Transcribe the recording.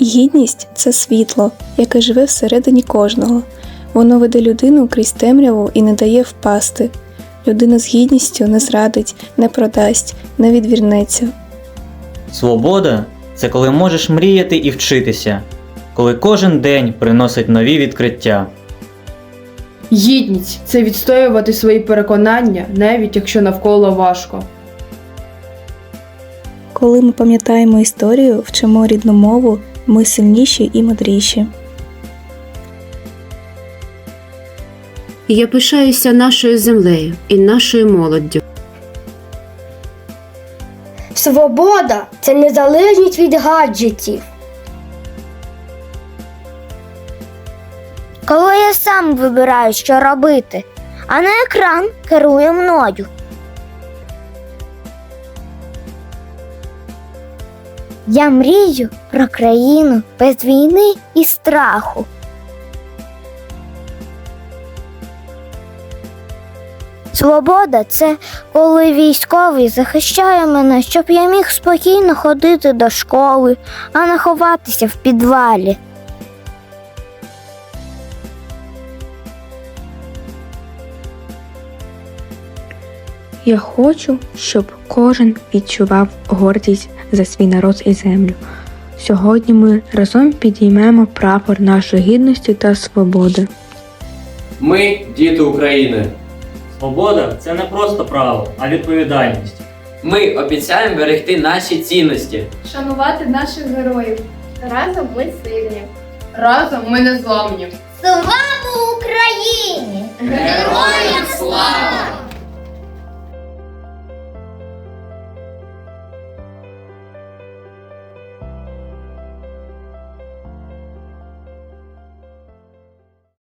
Гідність це світло, яке живе всередині кожного. Воно веде людину крізь темряву і не дає впасти. Людина з гідністю не зрадить, не продасть, не відвірнеться. Свобода це коли можеш мріяти і вчитися, коли кожен день приносить нові відкриття. Гідність це відстоювати свої переконання, навіть якщо навколо важко. Коли ми пам'ятаємо історію, вчимо рідну мову, ми сильніші і мудріші. Я пишаюся нашою землею і нашою молоддю. Свобода це незалежність від гаджетів. Коли я сам вибираю, що робити, а не екран керує мною. Я мрію про країну без війни і страху. Свобода це коли військовий захищає мене, щоб я міг спокійно ходити до школи, а не ховатися в підвалі. Я хочу, щоб кожен відчував гордість за свій народ і землю. Сьогодні ми разом підіймемо прапор нашої гідності та свободи. Ми діти України. Свобода це не просто право, а відповідальність. Ми обіцяємо берегти наші цінності. шанувати наших героїв. Разом ми сильні. Разом ми не зламні. Слава Україні! Героям слава!